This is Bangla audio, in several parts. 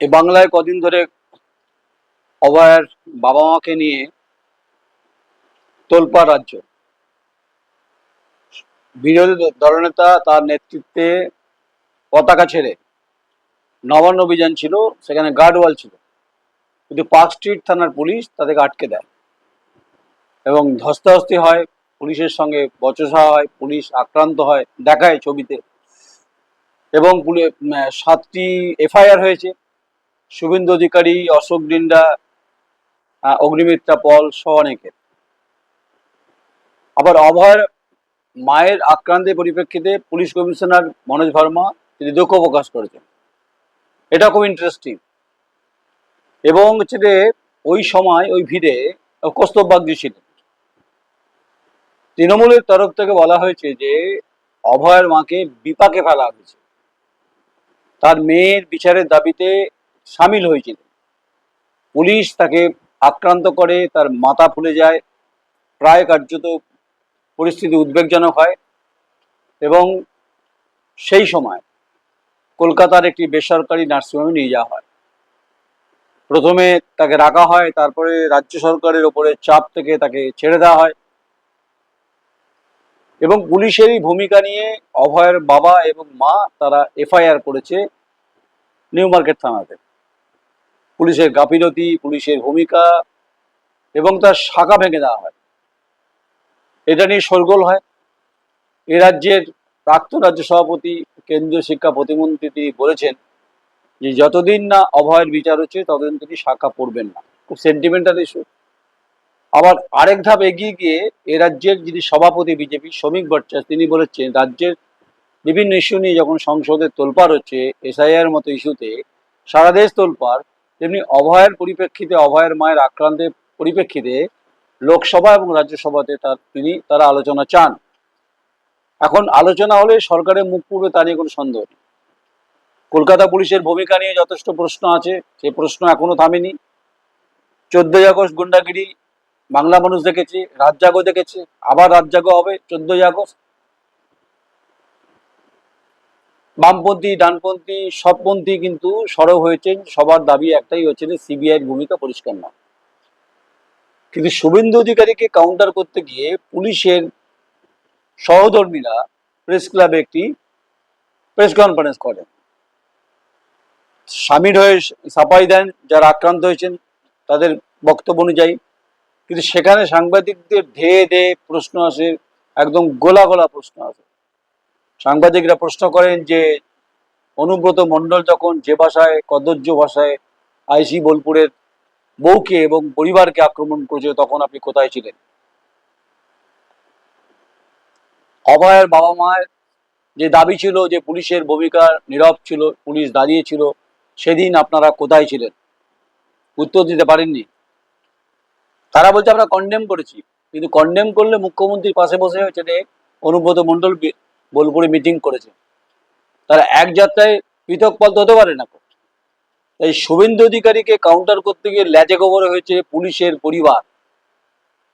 এ বাংলায় কদিন ধরে অভয়ের বাবা মাকে নিয়ে তোলপা রাজ্য। বিরোধী দলনেতা তার নেতৃত্বে পতাকা ছেড়ে নবান্ন অভিযান ছিল, সেখানে গার্ডওয়াল ছিল। কিন্তু পার্ক স্ট্রিট থানার পুলিশ তাদেরকে আটকে দেয় এবং ধস্তাধস্তি হয়, পুলিশের সঙ্গে বচসা হয়, পুলিশ আক্রান্ত হয়, দেখায় ছবিতে। এবং সাতটি এফআইআর হয়েছে। শুভেন্দু অধিকারী, অশোক ডিন্ডা অগ্নিমিত্রা পল সহ অনেকের আবার অভয়ের মায়ের আক্রান্তের পরিপ্রেক্ষিতে পুলিশ কমিশনার মনোজ ভার্মা তিনি দুঃখ প্রকাশ করেছেন। এটা খুব ইন্টারেস্টিং এবং হচ্ছে যে ওই সময়, ওই ভিড়ে কস্তব বাগদি ছিলেন। তৃণমূলের তরফ থেকে বলা হয়েছে যে অভয়ের মাকে বিপাকে ফেলা হয়েছে। তার মেয়ের বিচারের দাবিতে সামিল হয়েছিল। পুলিশ তাকে আক্রান্ত করে, তার মাথা ফুলে যায়। প্রায় কার্যত পরিস্থিতি উদ্বেগজনক হয় এবং সেই সময় কলকাতার একটি বেসরকারি নার্সিংহোমে নিয়ে যাওয়া হয়। প্রথমে তাকে রাখা হয়, তারপরে রাজ্য সরকারের ওপরে চাপ থেকে তাকে ছেড়ে দেওয়া হয় এবং পুলিশেরই ভূমিকা নিয়ে অভয়ের বাবা এবং মা তারা এফআইআর করেছে নিউ মার্কেট থানাতে। পুলিশের গাফিলতি, পুলিশের ভূমিকা এবং তার শাখা ভেঙে দেওয়া হয়। এটা নিয়ে শোরগোল হয়। এ রাজ্যের প্রাক্তন রাজ্য সভাপতি, কেন্দ্রীয় শিক্ষা প্রতিমন্ত্রী তিনি বলেছেন যে, যতদিন না অভয়ের বিচার হচ্ছে, ততদিন তিনি শাখা পড়বেন না। খুব সেন্টিমেন্টাল ইস্যু আবার আরেক ধাপ এগিয়ে গিয়ে এ রাজ্যের যিনি সভাপতি, বিজেপি শ্রমিক ভট্টাচার্য, তিনি বলেছেন, রাজ্যের বিভিন্ন ইস্যু নিয়ে যখন সংসদে তোলপাড় হচ্ছে এসআইআর মতো ইস্যুতে সারা দেশ তোলপাড় তেমনি অভয়ের পরিপ্রেক্ষিতে, অভয়ের মায়ের আক্রান্তের পরিপ্রেক্ষিতে লোকসভা এবং রাজ্যসভাতে তার তিনি, তারা আলোচনা চান। এখন আলোচনা হলে সরকারের মুখ পূর্বে তা নিয়ে কোনো সন্দেহ নেই। কলকাতা পুলিশের ভূমিকা নিয়ে যথেষ্ট প্রশ্ন আছে সেই প্রশ্ন এখনও থামেনি। চোদ্দই আগস্ট গুন্ডাগিরি, বাংলা মানুষ দেখেছে রাত দেখেছে, আবার রাত হবে চোদ্দই আগস্ট। বামপন্থী, ডানপন্থী, সবপন্থী কিন্তু সরব হয়েছেন। সবার দাবি একটাই হচ্ছে যে সিবিআইয়ের ভূমিকা পরিষ্কার না কিন্তু শুভেন্দু অধিকারীকে কাউন্টার করতে গিয়ে পুলিশের সহধর্মীরা প্রেস ক্লাবে একটি প্রেস কনফারেন্স করেন। স্বামীর হয়ে সাফাই দেন, যারা আক্রান্ত হয়েছেন, তাদের বক্তব্য অনুযায়ী। কিন্তু সেখানে সাংবাদিকদের ধেয়ে ধেয়ে প্রশ্ন আসে, একদম গোলা গোলা প্রশ্ন আসে। সাংবাদিকরা প্রশ্ন করেন যে, অনুব্রত মণ্ডল যখন যে ভাষায় কদর্য ভাষায় আইসি বোলপুরের বউকে এবং পরিবারকে আক্রমণ করেছে তখন আপনি কোথায় ছিলেন? অভয়ের বাবা মায়ের যে দাবি ছিল যে পুলিশের ভূমিকা নীরব ছিল, পুলিশ দাঁড়িয়ে ছিল, সেদিন আপনারা কোথায় ছিলেন? উত্তর দিতে পারেননি। তারা বলছে, আমরা কন্ডেম করেছি। কিন্তু কন্ডেম করলে মুখ্যমন্ত্রীর পাশে বসে হচ্ছে যে অনুব্রত মণ্ডল বোলপুরে মিটিং করেছে। তারা এক যাত্রায় পৃথক পথ হতে পারে না। তাই শুভেন্দু অধিকারীকে কাউন্টার করতে গিয়ে ল্যাজে গোবর হয়েছে পুলিশের পরিবার।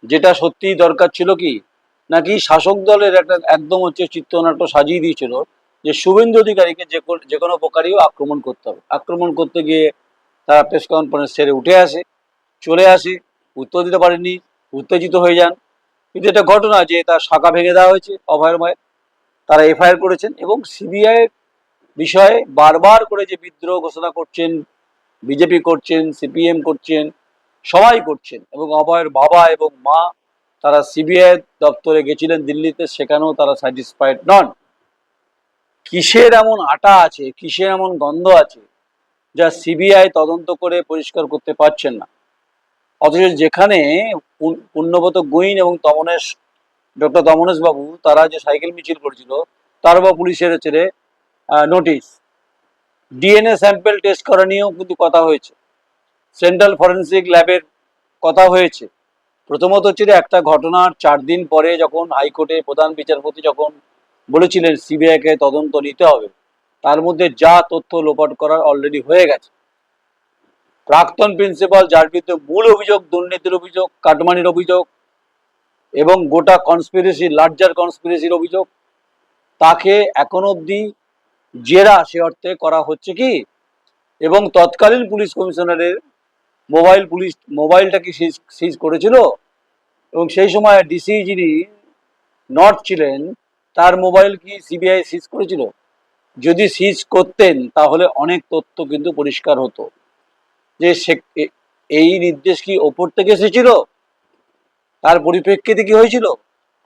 যেটা সত্যিই দরকার ছিল কি? নাকি শাসক দলের একটা একদম হচ্ছে চিত্রনাট্য সাজিয়ে দিয়েছিল যে শুভেন্দু অধিকারীকে যে কোনো- যে কোনো প্রকারেও আক্রমণ করতে হবে। আক্রমণ করতে গিয়ে তারা প্রেস কনফারেন্স ছেড়ে উঠে আসে, চলে আসে, উত্তর দিতে পারেননি, উত্তেজিত হয়ে যান। কিন্তু এটা ঘটনা যে তার শাখা ভেঙে দেওয়া হয়েছে অভয়ের মায়ের তারা এফআইআর করেছেন এবং সিবিআই বিষয়ে বারবার করে যে বিদ্রোহ ঘোষণা করছেন, বিজেপি করছেন, সিপিএম করছেন, সবাই করছেন এবং অভয়ের বাবা এবং মা তারা সিবিআই দপ্তরে গেছিলেন দিল্লিতে, সেখানেও তারা স্যাটিসফাইড নন। কিসের এমন আটা আছে, কিসের এমন গন্ধ আছে যা সিবিআই তদন্ত করে পরিষ্কার করতে পারছেন না? অথচ যেখানে পূ- পুণ্যব্রত গুইন এবং তমনেশ ডক্টর দমনেশ বাবু, তারা যে সাইকেল মিছিল করেছিল, তার বা পুলিশের ছেড়ে নোটিশ ডিএনএ স্যাম্পেল টেস্ট করা নিয়েও কিন্তু কথা হয়েছে। সেন্ট্রাল ফরেন্সিক ল্যাবের কথা হয়েছে। প্রথমত হচ্ছে একটা ঘটনার চার দিন পরে যখন হাইকোর্টে প্রধান বিচারপতি যখন বলেছিলেন সিবিআইকে তদন্ত নিতে হবে, তার মধ্যে যা তথ্য লোপাট করার অলরেডি হয়ে গেছে। প্রাক্তন প্রিন্সিপাল যার বিরুদ্ধে মূল অভিযোগ, দুর্নীতির অভিযোগ, কাটমানির অভিযোগ এবং গোটা কনস্পিরেসি লার্জার কনস্পিরেসির অভিযোগ, তাকে এখন অবধি জেরা সে অর্থে করা হচ্ছে কি? এবং তৎকালীন পুলিশ কমিশনারের মোবাইল পুলিশ মোবাইলটা কি সিজ করেছিল? এবং সেই সময় ডিসি যিনি নর্থ ছিলেন, তার মোবাইল কি সিবিআই সিজ করেছিল? যদি সিজ করতেন, তাহলে অনেক তথ্য কিন্তু পরিষ্কার হতো। যে সে এই নির্দেশ কি ওপর থেকে এসেছিল? তার পরিপ্রেক্ষিতে কি হয়েছিল?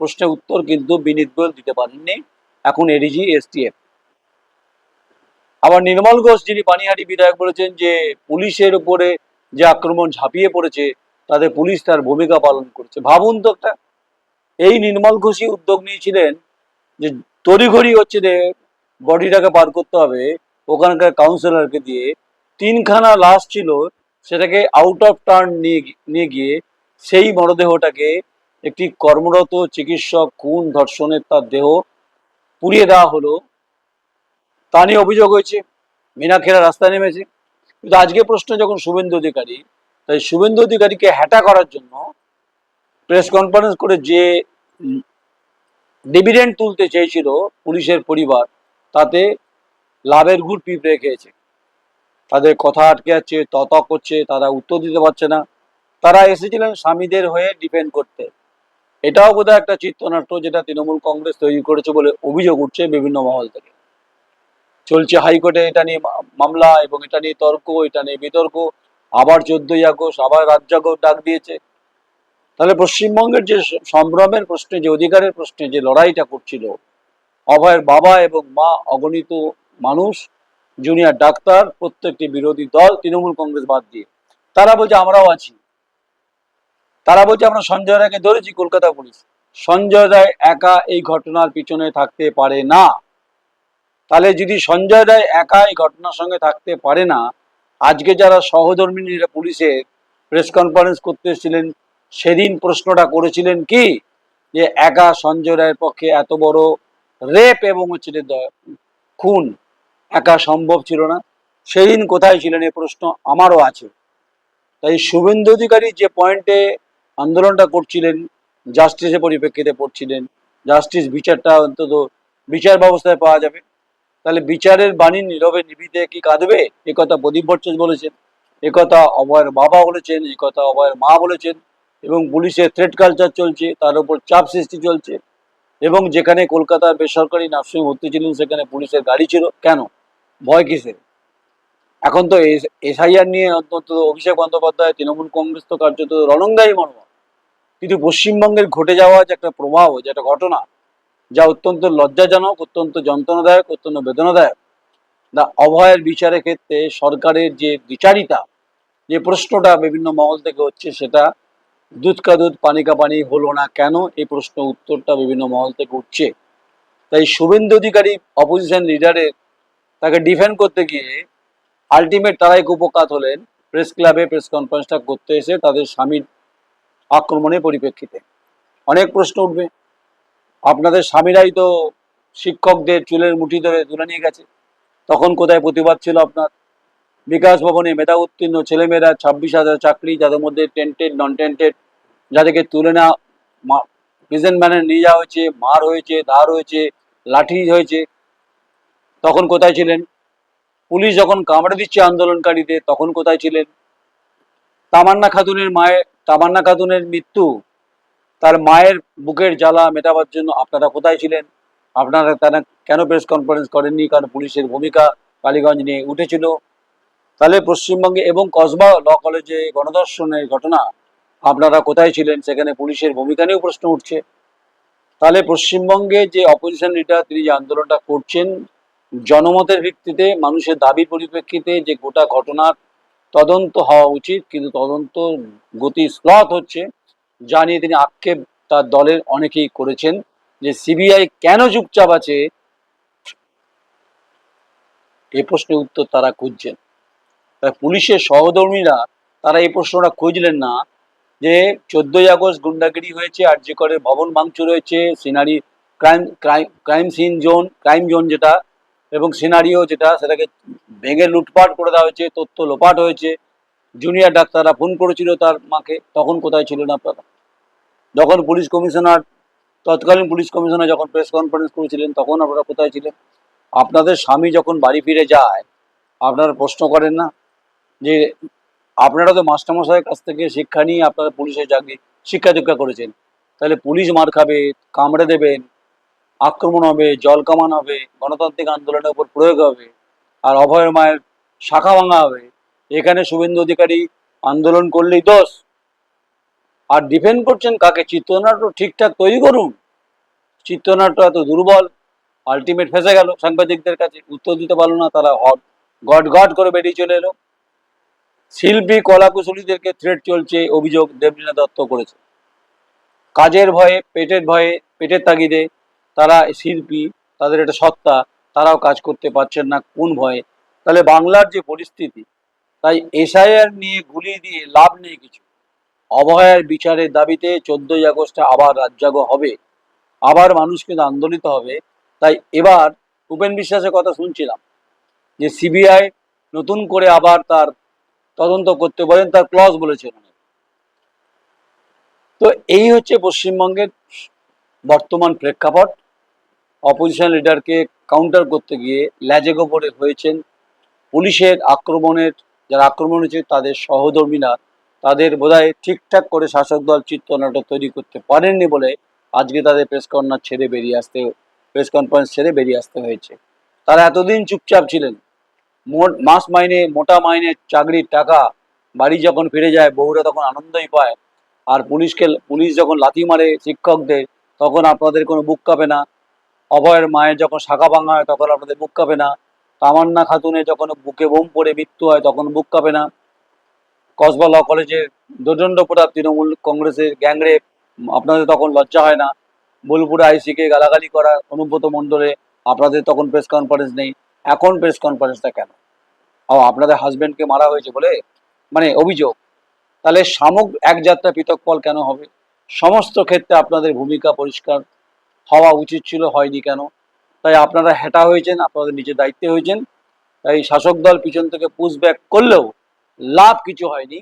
প্রশ্নের উত্তর কিন্তু বিনীত গোয়েল দিতে পারেননি। এখন এডিজি, এসটিএফ। আবার নির্মল ঘোষ, যিনি পানিহাটি বিধায়ক বলেছেন যে পুলিশের উপরে যে আক্রমণ ঝাঁপিয়ে পড়েছে, তাতে পুলিশ তার ভূমিকা পালন করছে। ভাবুন তো একটা, এই নির্মল ঘোষই উদ্যোগ নিয়েছিলেন যে তড়িঘড়ি হচ্ছে যে বডিটাকে পার করতে হবে, ওখানকার কাউন্সিলরকে দিয়ে। তিনখানা লাশ ছিল, সেটাকে আউট অফ টার্ন নিয়ে নিয়ে গিয়ে সেই মরদেহটাকে একটি কর্মরত চিকিৎসক খুন ধর্ষণের তার দেহ পুড়িয়ে দেওয়া হলো, তা নিয়ে অভিযোগ হয়েছে, মিনাক্ষেরা রাস্তায় নেমেছে। কিন্তু আজকে প্রশ্ন যখন শুভেন্দু অধিকারী, তাই শুভেন্দু অধিকারীকে হ্যাটা করার জন্য প্রেস কনফারেন্স করে যে ডিভিডেন্ড তুলতে চেয়েছিল পুলিশের পরিবার, তাতে লাভের গুড় পিঁপড়ে খেয়েছে। তাদের কথা আটকে যাচ্ছে তত করছে, তারা উত্তর দিতে পারছে না। তারা এসেছিলেন স্বামীদের হয়ে ডিপেন্ড করতে। এটাও বোধহয় একটা চিত্রনাট্য যেটা তৃণমূল কংগ্রেস তৈরি করেছে বলে অভিযোগ উঠছে বিভিন্ন মহল থেকে। চলছে হাইকোর্টে এটা নিয়ে মামলা এবং এটা নিয়ে তর্ক, এটা নিয়ে বিতর্ক। আবার চোদ্দই আগস্ট, আবার রাজ্জাগ ডাক দিয়েছে। তাহলে পশ্চিমবঙ্গের যে সম্ভ্রমের প্রশ্নে, যে অধিকারের প্রশ্নে যে লড়াইটা করছিল, অভয়ের বাবা এবং মা অগণিত মানুষ, জুনিয়র ডাক্তার, প্রত্যেকটি বিরোধী দল তৃণমূল কংগ্রেস বাদ দিয়ে, তারা বলছে, আমরাও আছি। তারা বলছে, আমরা সঞ্জয় রায়কে ধরেছি কলকাতা পুলিশ। সঞ্জয় রায় একা এই ঘটনার পিছনে থাকতে পারে না। তাহলে যদি সঞ্জয় রায় একা এই ঘটনার সঙ্গে থাকতে পারে না, আজকে যারা সহধর্মিনীরা পুলিশের প্রেস কনফারেন্স করতে এসেছিলেন, সেদিন প্রশ্নটা করেছিলেন কি? যে একা সঞ্জয় রায়ের পক্ষে এত বড় রেপ এবং হচ্ছে খুন একা সম্ভব ছিল না। সেদিন কোথায় ছিলেন এই প্রশ্ন আমারও আছে। তাই শুভেন্দু অধিকারী যে পয়েন্টে আন্দোলনটা করছিলেন জাস্টিসের পরিপ্রেক্ষিতে পড়ছিলেন জাস্টিস বিচারটা অন্তত বিচার ব্যবস্থায় পাওয়া যাবে। তাহলে বিচারের বাণী নীরবে নিবিতে কি কাঁদবে? এ কথা প্রদীপ ভট্টাচার্য বলেছেন। এ কথা অভয়ের বাবা বলেছেন, এ কথা অভয়ের মা বলেছেন এবং পুলিশের থ্রেড কালচার চলছে, তার উপর চাপ সৃষ্টি চলছে এবং যেখানে কলকাতার বেসরকারি নার্সিং ভর্তি ছিলেন, সেখানে পুলিশের গাড়ি ছিল। কেন? ভয় কিসের? এখন তো এসআইআর নিয়ে অন্তত অভিষেক বন্দ্যোপাধ্যায়, তৃণমূল কংগ্রেস তো কার্যত রণঙ্গাই মর্ম কিন্তু পশ্চিমবঙ্গের ঘটে যাওয়া যে একটা প্রভাব যে একটা ঘটনা, যা অত্যন্ত লজ্জাজনক, অত্যন্ত যন্ত্রণাদায়ক, অত্যন্ত বেদনাদায়ক না অভয়ের বিচারের ক্ষেত্রে সরকারের যে বিচারিতা যে প্রশ্নটা বিভিন্ন মহল থেকে হচ্ছে, সেটা দুধ কা দুধ, পানি কা পানি হলো না কেন? এই প্রশ্ন উত্তরটা বিভিন্ন মহল থেকে উঠছে। তাই শুভেন্দু অধিকারী অপোজিশন লিডারের তাকে ডিফেন্ড করতে গিয়ে আলটিমেট তারাই কুপকাত হলেন। প্রেস ক্লাবে প্রেস কনফারেন্সটা করতে এসে তাদের স্বামীর আক্রমণের পরিপ্রেক্ষিতে। অনেক প্রশ্ন উঠবে। আপনাদের স্বামীরাই তো শিক্ষকদের চুলের মুঠি ধরে তুলে নিয়ে গেছে। তখন কোথায় প্রতিবাদ ছিল আপনার? বিকাশ ভবনে মেধা উত্তীর্ণ ছেলেমেয়েরা ছাব্বিশ হাজার চাকরি, যাদের মধ্যে টেন্টেড নন টেন্টেড যাদেরকে তুলে নেওয়া প্রেজেন্ট ম্যানে নিয়ে যাওয়া হয়েছে, মার হয়েছে, ধার হয়েছে, লাঠি হয়েছে। তখন কোথায় ছিলেন? পুলিশ যখন কামড়ে দিচ্ছে আন্দোলনকারীদের, তখন কোথায় ছিলেন? তামান্না খাতুনের মায়ের তামান্না খাতুনের মৃত্যু, তার মায়ের বুকের জ্বালা মেটাবার জন্য আপনারা কোথায় ছিলেন? আপনারা তারা কেন প্রেস কনফারেন্স করেননি? কারণ পুলিশের ভূমিকা কালীগঞ্জ নিয়ে উঠেছিল। তাহলে পশ্চিমবঙ্গে এবং কসবা ল কলেজে গণধর্ষণের ঘটনা, আপনারা কোথায় ছিলেন? সেখানে পুলিশের ভূমিকা নিয়েও প্রশ্ন উঠছে। তাহলে পশ্চিমবঙ্গে যে অপোজিশন লিডার তিনি যে আন্দোলনটা করছেন, জনমতের ভিত্তিতে, মানুষের দাবির পরিপ্রেক্ষিতে যে গোটা ঘটনার তদন্ত হওয়া উচিত, কিন্তু তদন্ত গতি স্লথ হচ্ছে, যা নিয়ে তিনি আক্ষেপ তার দলের অনেকেই করেছেন যে সিবিআই কেন চুপচাপ আছে? এই প্রশ্নের উত্তর তারা খুঁজছেন। পুলিশের সহধর্মীরা তারা এই প্রশ্নটা খুঁজলেন না যে চোদ্দই আগস্ট গুন্ডাগিরি হয়েছে আর যে করে ভবন ভাঙচুর হয়েছে, scenery crime crime crime scene zone, crime zone যেটা এবং সিনারিও যেটা, সেটাকে ভেঙে লুটপাট করে দেওয়া হয়েছে, তথ্য লোপাট হয়েছে। জুনিয়র ডাক্তাররা ফোন করেছিল তার মাকে, তখন কোথায় ছিলেন আপনারা? যখন পুলিশ কমিশনার তৎকালীন পুলিশ কমিশনার যখন প্রেস কনফারেন্স করেছিলেন, তখন আপনারা কোথায় ছিলেন? আপনাদের স্বামী যখন বাড়ি ফিরে যায়, আপনারা প্রশ্ন করেন না যে, আপনারা তো মাস্টারমশাইয়ের কাছ থেকে শিক্ষা নিয়ে আপনারা পুলিশের চাকরি শিক্ষা দীক্ষা করেছেন। তাহলে পুলিশ মার খাবে, কামড়ে দেবেন আক্রমণ হবে জল কামান হবে, গণতান্ত্রিক আন্দোলনের উপর প্রয়োগ হবে, আর অভয়ের মায়ের শাখা ভাঙা হবে। এখানে শুভেন্দু অধিকারী আন্দোলন করলেই দোষ। আর ডিফেন্ড করছেন কাকে? চিত্রনাট্য ঠিকঠাক তৈরি করুন। চিত্রনাট্য এত দুর্বল আলটিমেট ফেসে গেল সাংবাদিকদের কাছে। উত্তর দিতে পারল না, তারা গট গট করে বেরিয়ে চলে এলো। শিল্পী কলাকুশলীদেরকে থ্রেট চলছে, অভিযোগ দেবলীনা দত্ত করেছে। কাজের ভয়ে, পেটের ভয়ে, পেটের তাগিদে তারা শিল্পী, তাদের একটা সত্তা, তারাও কাজ করতে পারছেন না কোন ভয়ে। তাহলে বাংলার যে পরিস্থিতি, তাই এসআইআর নিয়ে গুলি দিয়ে লাভ নেই কিছু। অবহেয়ার বিচারের দাবিতে চোদ্দই আগস্টে আবার রাজ্যাগ হবে। আবার মানুষ কিন্তু আন্দোলিত হবে। তাই এবার উপেন বিশ্বাসের কথা শুনছিলাম, যে সিবিআই নতুন করে আবার তার তদন্ত করতে বলেন, তার ক্লজ বলেছেন তো এই হচ্ছে পশ্চিমবঙ্গের বর্তমান প্রেক্ষাপট। অপোজিশন লিডারকে কাউন্টার করতে গিয়ে ল্যাজে গোপরে হয়েছেন। পুলিশের আক্রমণের, যারা আক্রমণ হয়েছে তাদের সহধর্মীরা, তাদের বোধহয় ঠিকঠাক করে শাসক দল চিত্রনাটক তৈরি করতে পারেননি বলে আজকে তাদের প্রেস কর্নার ছেড়ে বেরিয়ে আসতে প্রেস কনফারেন্স ছেড়ে বেরিয়ে আসতে হয়েছে। তারা এতদিন চুপচাপ ছিলেন। মাস মাইনে, মোটা মাইনে চাকরির টাকা, বাড়ি যখন ফিরে যায়, বউরা তখন আনন্দই পায়। আর পুলিশকে, পুলিশ যখন লাথি মারে শিক্ষকদের, তখন আপনাদের কোনো বুক কাঁপে না। অভয়ের মায়ের যখন শাখা ভাঙা হয়, তখন আপনাদের বুক কাঁপে না। তামান্না খাতুনের যখন বুকে বোম পড়ে মৃত্যু হয়, তখন বুক কাঁপে না। কসবা ল কলেজের দোদণ্ড প্রতাপ তৃণমূল কংগ্রেসের গ্যাংরেপ আপনাদের তখন লজ্জা হয় না। বোলপুরে আইসিকে গালাগালি করা অনুব্রত মণ্ডলে, আপনাদের তখন প্রেস কনফারেন্স নেই। এখন প্রেস কনফারেন্সটা কেন? ও, আপনাদের হাজবেন্ডকে মারা হয়েছে বলে? মানে অভিযোগ। তাহলে সামগ্র এক যাত্রা পৃথক ফল কেন হবে? সমস্ত ক্ষেত্রে আপনাদের ভূমিকা পরিষ্কার। হওয়া উচিত ছিল, হয়নি কেন? তাই আপনারা হেঁটা হয়েছেন, আপনাদের নিজের দায়িত্বে হয়েছেন। তাই শাসক দল পিছন থেকে পুশ ব্যাক করলেও লাভ কিছু হয়নি।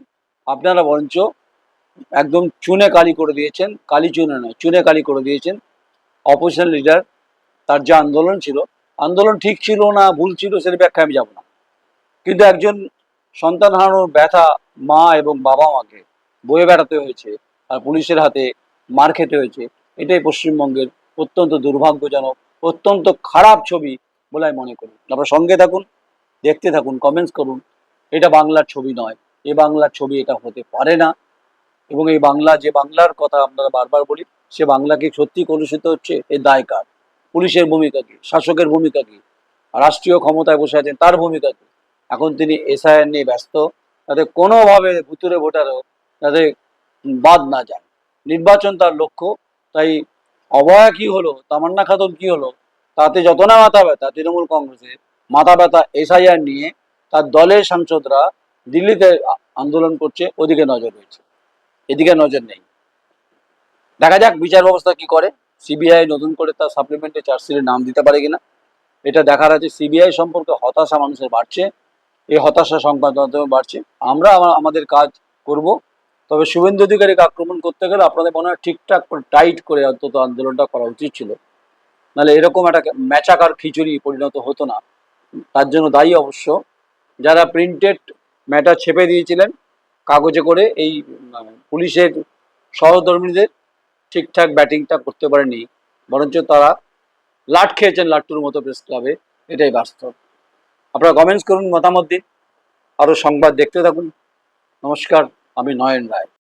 আপনারা বরঞ্চ একদম চুনে কালি করে দিয়েছেন, কালি চুনে নয়, চুনে কালি করে দিয়েছেন। অপোজিশন লিডার তার যে আন্দোলন ছিল, আন্দোলন ঠিক ছিল না, ভুল ছিল সেটা ব্যাখ্যা আমি যাব না। কিন্তু একজন সন্তান হারানোর ব্যথা মা এবং বাবা মাকে বয়ে বেড়াতে হয়েছে, আর পুলিশের হাতে মার খেতে হয়েছে, এটাই পশ্চিমবঙ্গের অত্যন্ত দুর্ভাগ্যজনক, অত্যন্ত খারাপ ছবি বলে আমি মনে করি। আপনারা সঙ্গে থাকুন, দেখতে থাকুন কমেন্টস করুন। এটা বাংলার ছবি নয়। এ বাংলার ছবি এটা হতে পারে না। এবং এই বাংলা, যে বাংলার কথা আমরা বারবার বলি, সে বাংলাকে সত্যি কলুষিত হচ্ছে এই দায় কার পুলিশের ভূমিকা কি? শাসকের ভূমিকা কি? রাষ্ট্রীয় ক্ষমতায় বসে আছেন, তার ভূমিকা কি? এখন তিনি এসআইআর নিয়ে ব্যস্ত। যাতে কোনোভাবে ভুতুরে ভোটারও যাতে বাদ না যায়। নির্বাচন তার লক্ষ্য, তাই অবয়া কি হলো? তামান্না খাতুন কি হলো? তাতে যত না মাথা ব্যথা, তৃণমূল কংগ্রেসের মাথা ব্যথা, এসআইআর নিয়ে তার দলের সাংসদরা দিল্লিতে আন্দোলন করছে, ওদিকে নজর রয়েছে। এদিকে নজর নেই। দেখা যাক বিচার ব্যবস্থা কি করে। সিবিআই নতুন করে তার সাপ্লিমেন্টে চার্জশিটের নাম দিতে পারে কিনা। এটা দেখার আছে, সিবিআই সম্পর্কে হতাশা মানুষের বাড়ছে। এই হতাশা সংক্রান্ত মাধ্যমে বাড়ছে। আমরা আমাদের কাজ করব। তবে শুভেন্দু অধিকারীকে আক্রমণ করতে গেলে আপনাদের মনে হয় ঠিকঠাক করে টাইট করে অন্তত আন্দোলনটা করা উচিত ছিল। নাহলে এরকম একটা ম্যাচাকার খিচুড়ি পরিণত হতো না। তার জন্য দায়ী অবশ্য। যারা প্রিন্টেড ম্যাটার ছেপে দিয়েছিলেন, কাগজে করে এই পুলিশের সহধর্মীদের ঠিকঠাক ব্যাটিংটা করতে পারেনি বরঞ্চ তারা লাট খেয়েছেন লাট্টুর মতো প্রেস ক্লাবে এটাই বাস্তব। আপনারা কমেন্টস করুন, মতামত দিন। আরও সংবাদ দেখতে থাকুন। নমস্কার। আমি নয়ন রায়